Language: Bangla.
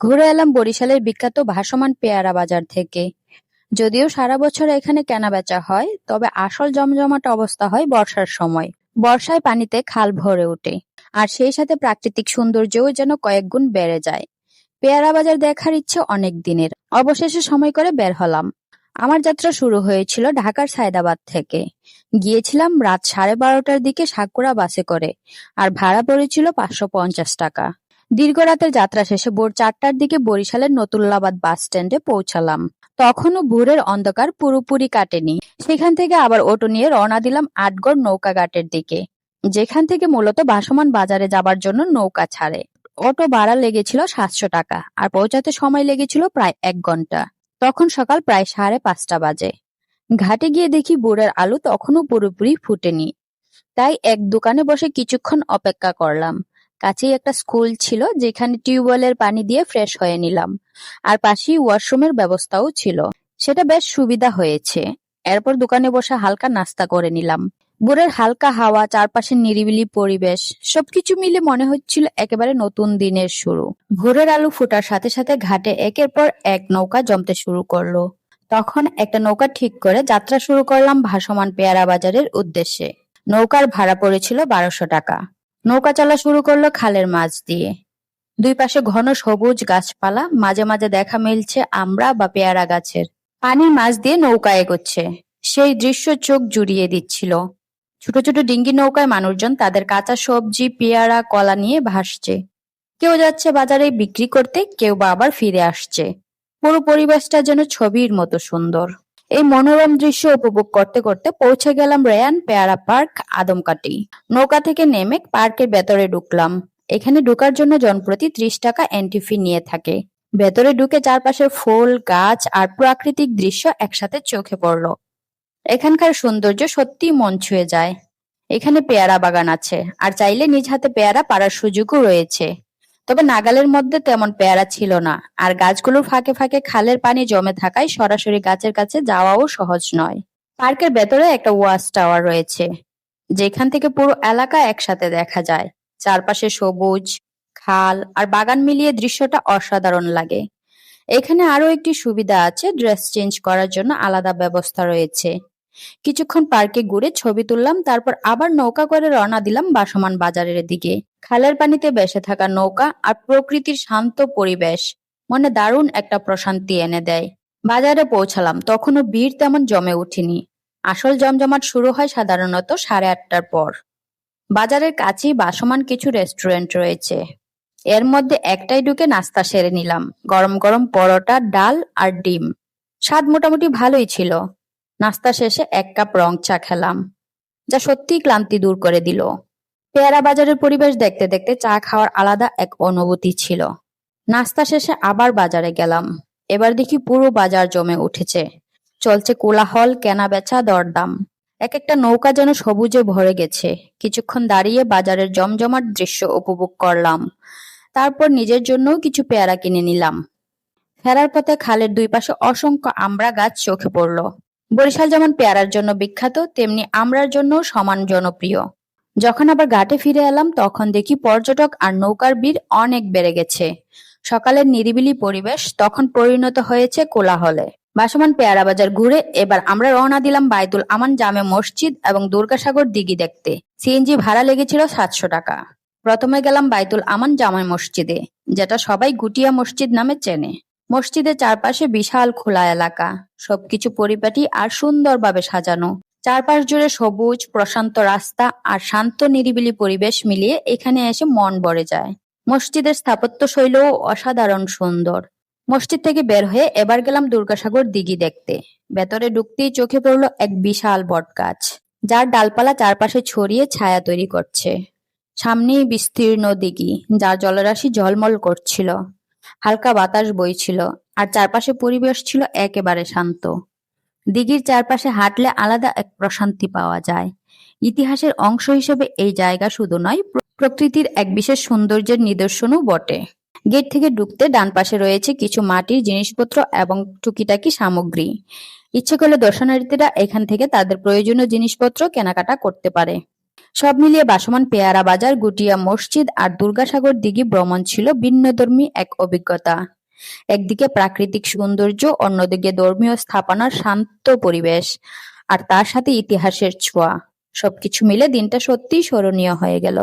ঘুরে এলাম বরিশালের বিখ্যাত ভাসমান পেয়ারা বাজার থেকে। যদিও সারা বছর এখানে কেনাবেচা হয়, তবে আসল জমজমাট অবস্থা হয় বর্ষার সময়। বর্ষায় পানিতে খাল ভরে ওঠে, আর সেই সাথে প্রাকৃতিক সৌন্দর্যও যেন কয়েক গুণ বেড়ে যায়। পেয়ারা বাজার দেখার ইচ্ছে অনেক দিনের। অবশেষে সময় করে বের হলাম। আমার যাত্রা শুরু হয়েছিল ঢাকার সায়দাবাদ থেকে। গিয়েছিলাম রাত সাড়ে বারোটার দিকে সাকুরা বাসে করে, আর ভাড়া পড়েছিল পাঁচশো পঞ্চাশ টাকা। দীর্ঘ রাতের যাত্রা শেষে ভোর চারটার দিকে বরিশালের নতুল্লাবাদ বাস স্ট্যান্ডে পৌঁছালাম। তখনও ভোরের অন্ধকার পুরোপুরি কাটেনি। সেখান থেকে আবার অটো নিয়ে রওনা দিলাম আটগড় নৌকা ঘাটের দিকে, যেখান থেকে মূলত ভাসমান বাজারে যাবার জন্য নৌকা ছাড়ে। অটো ভাড়া লেগেছিল সাতশো টাকা আর পৌঁছাতে সময় লেগেছিল প্রায় এক ঘণ্টা। তখন সকাল প্রায় সাড়ে পাঁচটা বাজে। ঘাটে গিয়ে দেখি বোরের আলু তখনও পুরোপুরি ফুটেনি। তাই এক দোকানে বসে কিছুক্ষণ অপেক্ষা করলাম। কাছেই একটা স্কুল ছিল, যেখানে টিউবওয়েলের পানি দিয়ে ফ্রেশ হয়ে নিলাম। আর পাশেই ওয়াশরুমের ব্যবস্থাও ছিল। সেটা বেশ সুবিধা হয়েছে। এরপর দোকানে বসে হালকা নাস্তা করে নিলাম। ভোরের হালকা হাওয়া, চারপাশের নিরিবিলি পরিবেশ, সবকিছু মিলে মনে হচ্ছিল একেবারে নতুন দিনের শুরু। ভোরের আলু ফোটার সাথে সাথে ঘাটে একের পর এক নৌকা জমতে শুরু করল। তখন একটা নৌকা ঠিক করে যাত্রা শুরু করলাম ভাসমান পেয়ারা বাজারের উদ্দেশ্যে। নৌকার ভাড়া পড়েছিল বারোশো টাকা। নৌকা চলা শুরু করল খালের মাছ দিয়ে। দুই পাশে ঘন সবুজ গাছপালা, মাঝে মাঝে দেখা মিলছে আমড়া বা পেয়ারা গাছের। পানির মাছ দিয়ে নৌকা এগোচ্ছে। সেই দৃশ্য চোখ জুড়িয়ে দিচ্ছিল। ছোট ছোট ডিঙ্গি নৌকায় মানুষজন তাদের কাঁচা সবজি, পেয়ারা, কলা নিয়ে ভাসছে। কেউ যাচ্ছে বাজারে বিক্রি করতে, কেউ বা আবার ফিরে আসছে। পুরো পরিবেশটা যেন ছবির মতো সুন্দর। এই মনোরম দৃশ্য উপভোগ করতে করতে পৌঁছে গেলাম রেয়ান পেয়ারা পার্ক আদমকাটি নৌকা থেকে নেমে পার্কের ভেতরে ঢুকলাম। এখানে ঢুকার জন্য জনপ্রতি ত্রিশ টাকা এন্ট্রি ফি নিয়ে থাকে। ভেতরে ঢুকে চারপাশে ফুল, গাছ আর প্রাকৃতিক দৃশ্য একসাথে চোখে পড়ল। এখানকার সৌন্দর্য সত্যি মন ছুঁয়ে যায়। এখানে পেয়ারা বাগান আছে, আর চাইলে নিজ হাতে পেয়ারা পাড়ার সুযোগও রয়েছে। তবে নাগালের মধ্যে তেমন পেয়ারা ছিল না। আর গাছগুলোর ফাঁকে ফাঁকে খালের পানি জমে থাকায় সরাসরি গাছের কাছে যাওয়াও সহজ নয়। পার্কের ভেতরে একটা ওয়াচ টাওয়ার রয়েছে, যেখান থেকে পুরো এলাকা একসাথে দেখা যায়। চারপাশে সবুজ, খাল আর বাগান মিলিয়ে দৃশ্যটা অসাধারণ লাগে। এখানে আরও একটি সুবিধা আছে, ড্রেস চেঞ্জ করার জন্য আলাদা ব্যবস্থা রয়েছে। কিছুক্ষণ পার্কে ঘুরে ছবি তুললাম, তারপর আবার নৌকা করে রওনা দিলাম বাসমান বাজারের দিকে। খালের পানিতে বেসে থাকা নৌকা আর প্রকৃতির শান্ত পরিবেশ মনে দারুণ একটা প্রশান্তি এনে দেয়। বাজারে পৌঁছালাম, তখনও ভিড় তেমন জমে উঠেনি। আসল জমজমাট শুরু হয় সাধারণত সাড়ে আটটার পর। বাজারের কাছেই বাসমান কিছু রেস্টুরেন্ট রয়েছে। এর মধ্যে একটাই ঢুকে নাস্তা সেরে নিলাম, গরম গরম পরোটা, ডাল আর ডিম। স্বাদ মোটামুটি ভালোই ছিল। নাস্তা শেষে এক কাপ রং চা খেলাম, যা সত্যিই ক্লান্তি দূর করে দিল। পেয়ারা বাজারের পরিবেশ দেখতে দেখতে চা খাওয়ার আলাদা এক অনুভূতি ছিল। নাস্তা শেষে আবার বাজারে গেলাম। এবার দেখি পুরো বাজার জমে উঠেছে। চলছে কোলাহল কেনা বেচা দরদাম। এক একটা নৌকা যেন সবুজে ভরে গেছে। কিছুক্ষণ দাঁড়িয়ে বাজারের জমজমাট দৃশ্য উপভোগ করলাম। তারপর নিজের জন্যও কিছু পেয়ারা কিনে নিলাম। ফেরার পথে খালের দুই পাশে অসংখ্য আমড়া গাছ চোখে পড়ল। বরিশাল যেমন পেয়ারার জন্য বিখ্যাত, তেমনি আমড়ার জন্য সমান জনপ্রিয়। যখন আবার ঘাটে ফিরে এলাম, তখন দেখি পর্যটক আর নৌকার ভিড় অনেক বেড়ে গেছে। সকালের নিরিবিলি পরিবেশ তখন পরিণত হয়েছে কোলাহলে। ভাসমান পেয়ারা বাজার ঘুরে এবার আমরা রওনা দিলাম বাইতুল আমান জামে মসজিদ এবং দুর্গাসাগর দিঘি দেখতে। সিএনজি ভাড়া লেগেছিল সাতশো টাকা। প্রথমে গেলাম বাইতুল আমান জামে মসজিদে, যেটা সবাই গুটিয়া মসজিদ নামে চেনে। মসজিদের চারপাশে বিশাল খোলা এলাকা। সবকিছু পরিপাটি আর সুন্দরভাবে সাজানো। চারপাশ জুড়ে সবুজ, প্রশান্ত রাস্তা আর শান্ত, নিরিবিলি পরিবেশ মিলিয়ে এখানে এসে মন ভরে যায়। মসজিদের স্থাপত্য শৈলীও অসাধারণ সুন্দর। মসজিদ থেকে বের হয়ে এবার গেলাম দুর্গাসাগর দিঘি দেখতে। ভেতরে ঢুকতেই চোখে পড়ল এক বিশাল বট গাছ যার ডালপালা চারপাশে ছড়িয়ে ছায়া তৈরি করছে। সামনেই বিস্তীর্ণ দিঘি, যার জলরাশি ঝলমল করছিল। হালকা বাতাস বইছিল, আর চারপাশে পরিবেশ ছিল একেবারে শান্ত। দিঘির চারপাশে হাঁটলে আলাদা এক প্রশান্তি পাওয়া যায়। ইতিহাসের অংশ হিসেবে এই জায়গা শুধু নয় প্রকৃতির এক বিশেষ সৌন্দর্যের নিদর্শনও বটে। গেট থেকে ঢুকতে ডান পাশে রয়েছে কিছু মাটির জিনিসপত্র এবং টুকিটাকি সামগ্রী। ইচ্ছে করলে দর্শনার্থীরা এখান থেকে তাদের প্রয়োজনীয় জিনিসপত্র কেনাকাটা করতে পারে। সব মিলিয়ে বাসমান পেয়ারা বাজার, গুটিয়া মসজিদ আর দুর্গাসাগর দিঘি ভ্রমণ ছিল ভিন্নধর্মী এক অভিজ্ঞতা। একদিকে প্রাকৃতিক সৌন্দর্য, অন্যদিকে ধর্মীয় স্থাপনার শান্ত পরিবেশ, আর তার সাথে ইতিহাসের ছোঁয়া। সবকিছু মিলে দিনটা সত্যিই স্মরণীয় হয়ে গেল।